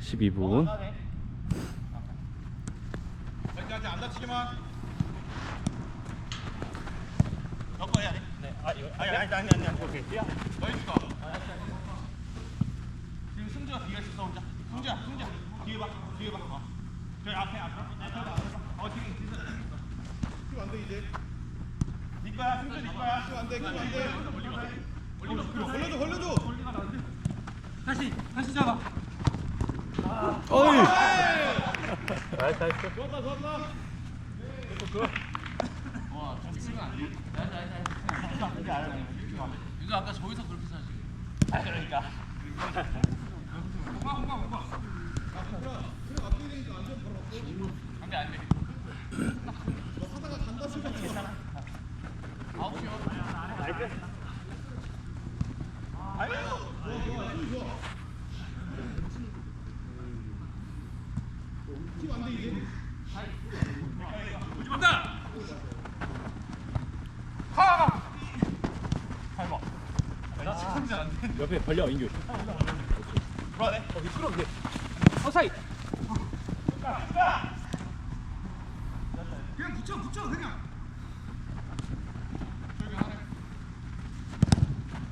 12분. 아직 안 다치기만. 너거 해야 돼. 네. 아 이거 아니 아니 아니 아니 아니. 오케이. 야. 너 있어. 지금 승주가 뒤에 있어 혼자. 승주야 승주야 뒤에 봐 뒤에 봐. 어. 저기 앞에 앞에 앞에 봐. 어 지금 뒤에. 지금 안 돼 이제. 네 거야 승주 네 거야. 지금 안 돼 지금 안 돼. 올리고 걸려줘 걸려줘. 다시 다시 잡아. 어이. 좋았다 좋았다. 윤수 아까 저기서 그렇게 사지. 아 그러니까. 옆에 벌려 인규. 불어야 돼. 어사이. 그냥 붙여 붙여 그냥.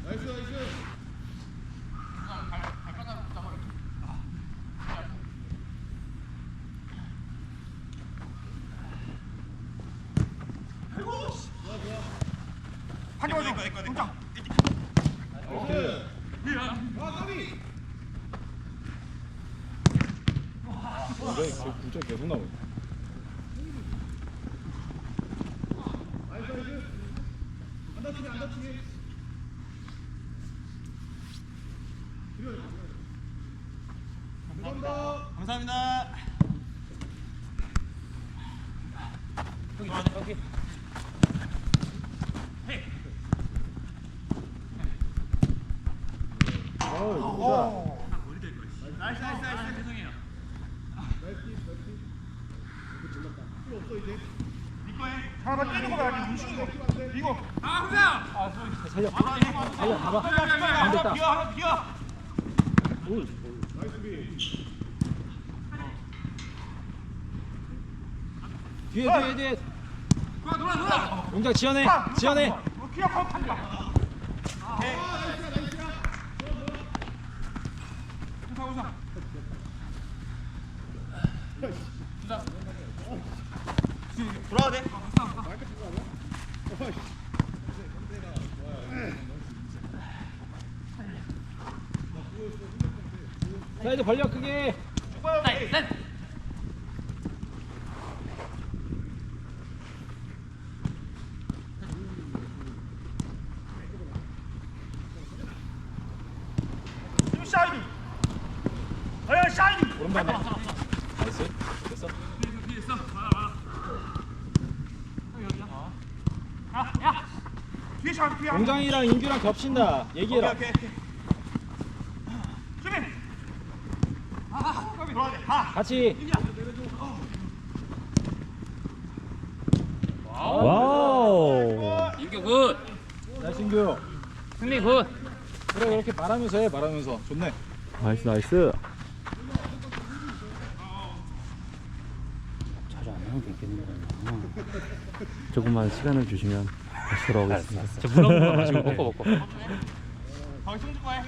나이스 나이스. 한개 맞아. 이거 이거 이거. 아 까비. 굉장히 그 굴절 계속 나오네. 안 다치게 안 다치게. 감사합니다. 감사합니다. 여기 여기. 나이스 나이스 나이스. 죄송해요. 하나 뛰는 거가 아니고 움직이는 거. 이거. 아 흥상. 살려. 살려 봐봐. 하나 됐다. 비어 하나 비어. 오. 뒤에 뒤에 뒤에. 돌아 돌아 돌아. 용장 지연해. 지연해. 어, 기어. 오케이. 우상 우상. 돌아야 돼. 사이드 벌려 크게. 지금 샤이니. 어야 샤이니. 오른발 나. 나이스. 됐어. 뒤에 있어. 많아 많아. 아, 야. 뒤에 샤이니 뒤에. 용장이랑 인규랑 겹친다. 얘기해라. 오케이 오케이. 수빈. 아, 돌아야 돼. 하. 같이. 와우. 인규 굿. 나이스 인규. 승리 굿. 그래 그렇게 말하면서 해 말하면서 좋네. 나이스 나이스. 자주 안 나오면 되겠는구나. 조금만 시간을 주시면 다시 돌아오겠습니다. 저 물한 번만 마시고 먹고 먹고. 거 번.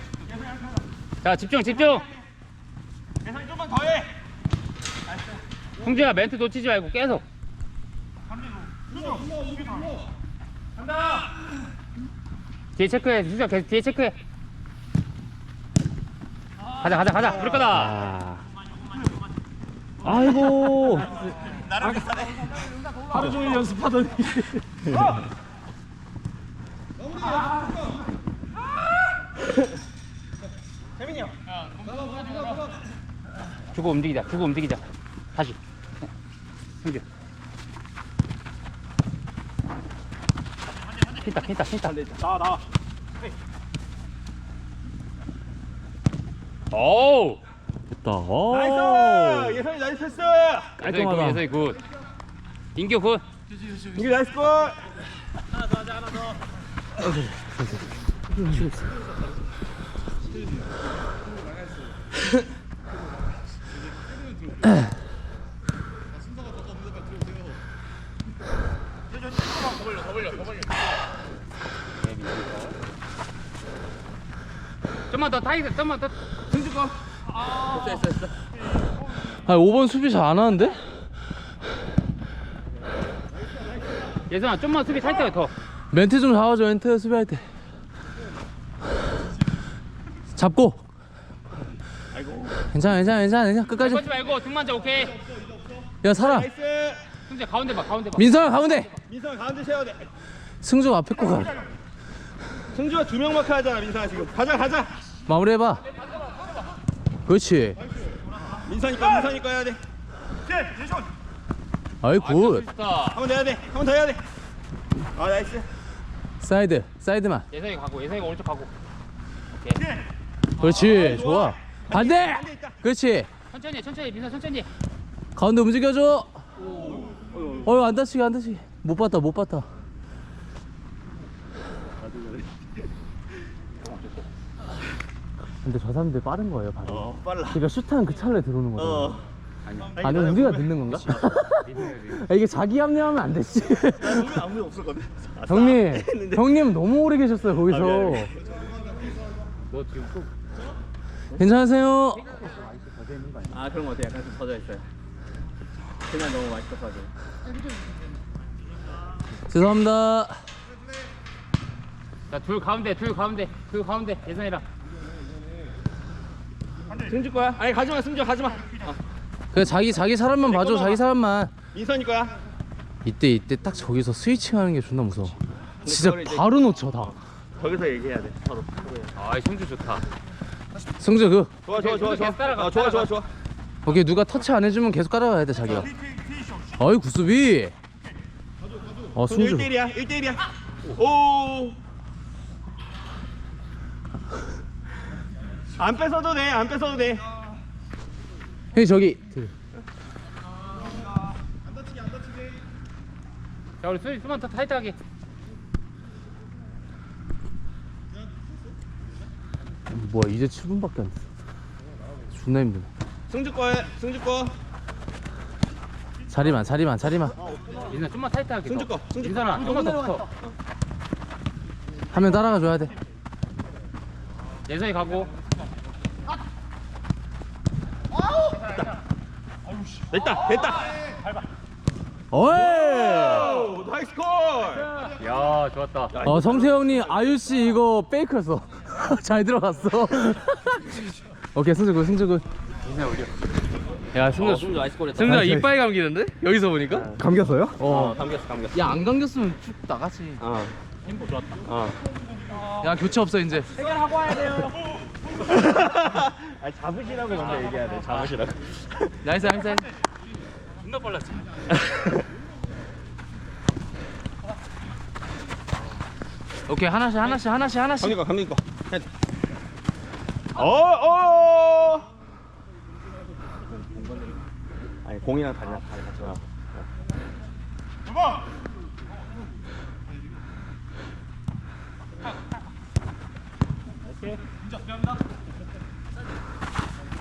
자 집중 집중. 예선이 좀만 더 해. 홍주야 멘트 놓치지 말고 계속. 간다. 뒤에 체크해. 수정 계속 뒤에 체크해. 가자 가자 가자. 그럴 거다. 아. 아이고. 나랑 비슷하네. 하루 종일 연습하더니. 재민이 형. 주고 움직이자. 주고 움직이자. 다시. 홍주. 킨다 킨다 킨다. 나와 나와. 오우. 됐다. 오. 나이스. 예선이 나이스 패스. 깔끔하다. 예서이 굿. 인규 굿. 이게 나이스 골. 좀만 더 타이트 좀만 더 승주 거 됐어 됐어 됐어 아 5번 수비 잘 안 하는데? 예선아 좀만 수비 타이트하게 더 멘트 좀 잡아줘 멘트 수비할 때 잡고 괜찮아 괜찮아 괜찮아 괜찮아 끝까지 걷지 말고 등만 자 오케이 야 살아 나이스. 승주 가운데 봐 가운데 봐 민성아 가운데 민성 가운데 세워야 돼. 승주 앞에 거 가. 승주가 두 명 마크 하잖아 민성아 지금. 가자 가자. 마무리해봐 그렇지. 민성이 거 해야 돼. 아이 굿. 좋다. 한번더 해야 돼. 한 번 더 해야 돼. 아 나이스. 사이드 사이드만. 예선이 가고 예선이 오른쪽 가고. 그렇지 좋아. 반대! 그렇지. 천천히 해, 천천히 민서 천천히. 가운데 움직여줘. 어휴 안 다치게 안 다치게. 못 봤다 못 봤다 근데 저 사람들 빠른 거예요 바로 어 빨라. 그러니까 슈트한 그 찰나에 들어오는 거잖아 어. 아니 우리가 늦는 건가? 아, 이게 자기 합리하면 안 되지. 우리 아무도 없었거든. 형님 형님 너무 오래 계셨어요 거기서. 미안해. 너 지금 또 괜찮으세요? 아 그런 거 같아. 약간 좀 터져 있어요. 그날 너무 맛있어가지고 죄송합니다. 자둘 가운데 둘 가운데 둘 가운데. 예선이랑 승주 거야? 아니 가지마 승주 가지마. 그냥 자기 자기 사람만 봐줘 자기 사람만 민선이 거야. 이때 이때 딱 저기서 스위칭 하는 게 존나 무서워 진짜 그걸 이제- 바로 놓쳐 다 거기서 얘기해야 돼. 바로. 아 승주 좋다 승주 그 좋아 좋아 좋아 좋아. 따라가, 아, 좋아 좋아. 좋아. 오케이 누가 터치 안 해주면 계속 따라가야 돼 자기가 어이 구수비 어 승주 승주 1대1이야. 1대1이야. 오. 안 뺏어도 돼. 안 뺏어도 돼. 형님 저기 그, 자 우리 수비 수만 더 타이트하게 뭐야 이제 7분밖에 안 됐어 존나 힘드네 승주 거에 승주 거. 자리만 자리만 자리만 민서 좀만 타이트하게 승주 더. 거. 승주 민선아 좀만 더 붙어 한 명 따라가 줘야 돼 예선이 가고 됐다. 됐다. 어이 오, 나이스 콜. 야 좋았다 어 성태형님 아유씨 이거 페이크였어 잘 들어갔어 오케이 승주군 승주군 야 승주 승주 아이스골 했다 승주야 이빨 감기는데? 여기서 보니까? 감겼어요? 어. 감겼어 감겼어. 야 안 감겼으면 쭉 나가지 어. 힘도 좋았다 어. 야 교체 없어 이제 아 잡으시라고 먼저 얘기해야 돼. 잡으시라고. 나이스 나이스 나이스 존나 빨랐지 오케이 하나씩 하나씩 하나씩 하나씩. 해야 돼. 어 어. 아니 공이랑 달라. 달라. 어.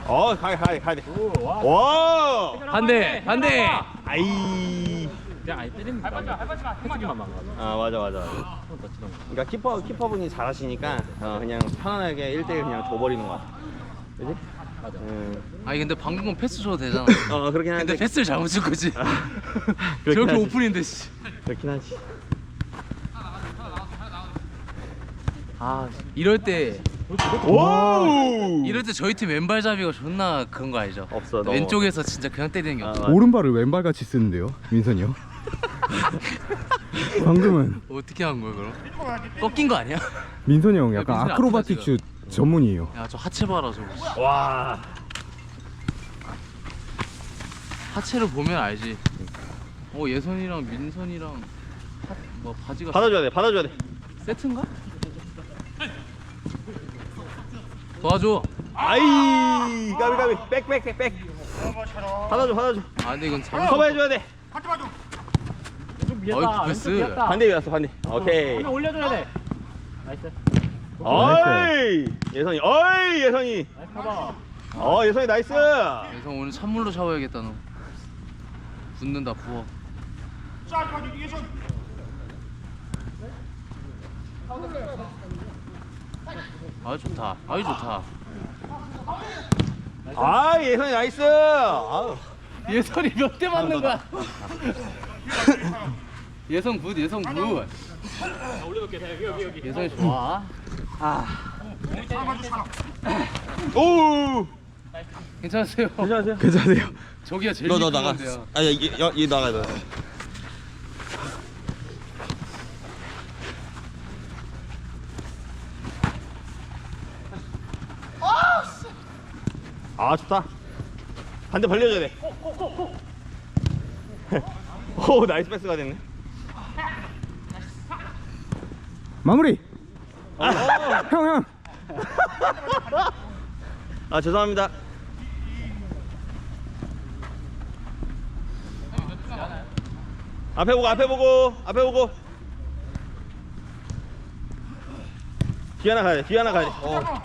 어, 가야 가야 가야 돼. 와! 반대 반대 아이. 그냥 아예 때리는 거아 맞아 맞아. 맞아. 그러니까 키퍼 키퍼분이 잘하시니까 어, 그냥 편안하게 1대1 그냥 줘버리는 것 같아. 그지? 맞아. 음. 아니 근데 방금 건 패스 줘도 되잖아 어 그렇긴 한데. 근데 패스를 잘못 준 거지 그렇긴 저렇게 하지. 오픈인데 씨. 그렇긴 하지. 아 이럴 때 오! 이럴 때 저희 팀 왼발잡이가 존나 그런 거 알죠? 없어, 너무. 왼쪽에서 진짜 그냥 때리는 게 아, 없어. 오른발을 왼발 같이 쓰는데요, 민선이요? 방금은 어떻게 한 거야 그럼? 꺾인 거 아니야? 민선이 형 약간 민선이 아크로바틱 아프다, 슛 전문이에요. 야 저 하체 봐라 저거 와. 하체를 보면 알지 어 예선이랑 민선이랑 하, 뭐 바지가 받아줘야 돼. 받아줘야 돼. 세트인가? 도와줘. 아이 가비 가비. 백백백 백. 받아줘 받아줘. 아 근데 이건 잘못 커버해줘야 돼. 어이 패스. 반대 위였어 반대. 오케이. 올려줘야 돼. 나이스. 어이 예선이. 어이 예선이. 어 예선이 나이스. 예성 오늘 찬물로 샤워해야겠다 너. 붓는다 부어 아 좋다. 아이 좋다. 아 예선이 나이스. 예선이 몇 대 맞는 거야? 예성 굿 예성 굿. 예성이 좋아. 오 괜찮으세요? 괜찮으세요? 괜찮으세요? 저기가 제일 너너 나가. 미끄러운데요. 아니 이게 여, 얘 나가야 아 좋다. 반대 벌려줘야 돼 오 나이스 패스가 됐네. 마무리. 형 형. 아 죄송합니다. 앞에 보고 앞에 보고 앞에 보고. 뒤 하나 가야 돼 뒤 하나 가야 돼. 어.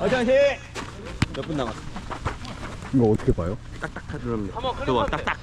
화이팅 화이팅 몇 분 남았어? 이거 어떻게 봐요? 딱딱 들어옵니다 저거 딱딱